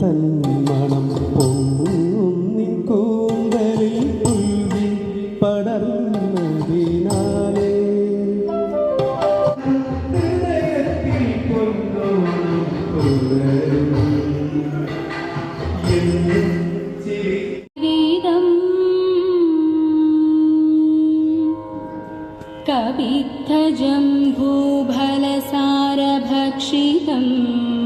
തന്മണം പൊങ്ങും നിൻ കൂന്തലിൽ പുൽകി പടർന്നതിനാലേ. ഹൃദയത്തിൽ പൊന്നോണം कवित्थजम्भूफलसारभक्षितम्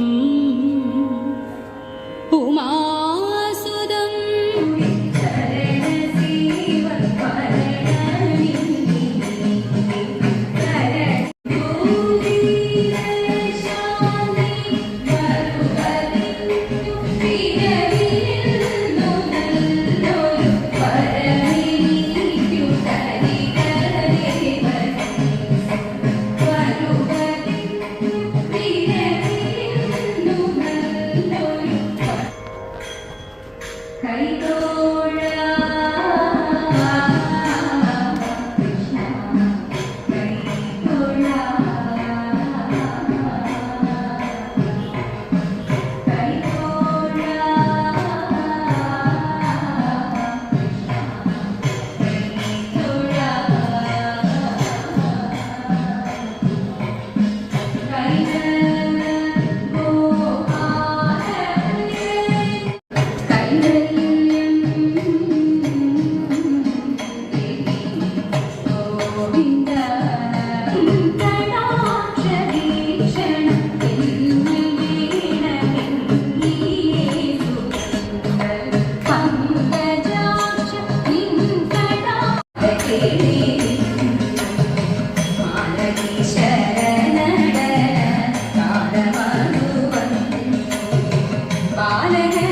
காலகே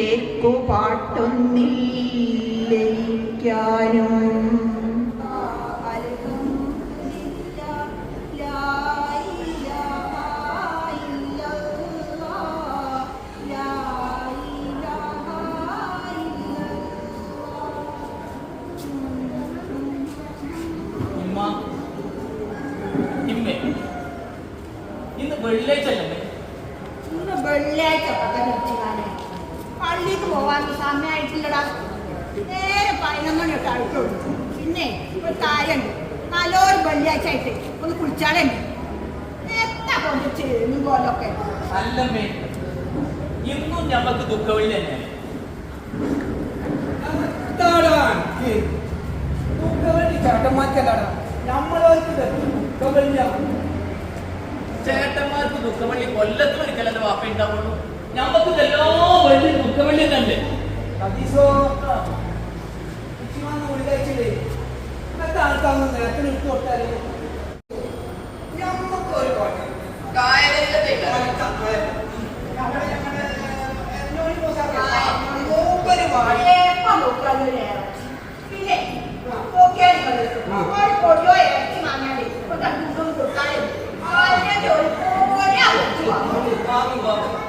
തെക്കുപാട്ടൊന്നില്ലേക്കാനും ഉമ്മ ഇമ്മേ ഇന്ന് വെള്ളിയാഴ്ച അല്ലേ? ഇന്ന് വെള്ളിയാഴ്ച പകർച്ചാണ് പള്ളിക്ക് പോവാൻ സമയമായിട്ടില്ലടാ നേരെ പതിനൊന്ന് മണി തൊട്ട് അടുത്തുള്ളൂ. പിന്നെ ഒരു കാര്യമുണ്ട് നല്ലൊരു വെള്ളിയാഴ്ച ആയിട്ട് ഒന്ന് കുളിച്ചാലുണ്ട് എത്ര കൊണ്ട് ചേരും പോലൊക്കെ. അല്ലമ്മേ ഇന്നും ഞമ്മക്ക് നമ്മളോർക്ക് തന്നെ. ചേട്ടന്മാർക്ക് ദുഃഖവെള്ളി കൊല്ലത്ത് ഒരിക്കലല്ലേ വാപ്പ ഉണ്ടാവുള്ളൂ? ഞമ്മക്ക് ദുഃഖവെള്ളി തന്നെ. പിന്നെ പൊടിയോ ഇറച്ചി വാങ്ങാതെ ഇപ്പൊ കണ്ടു കൊടുക്കാനും ഒരു പോലെ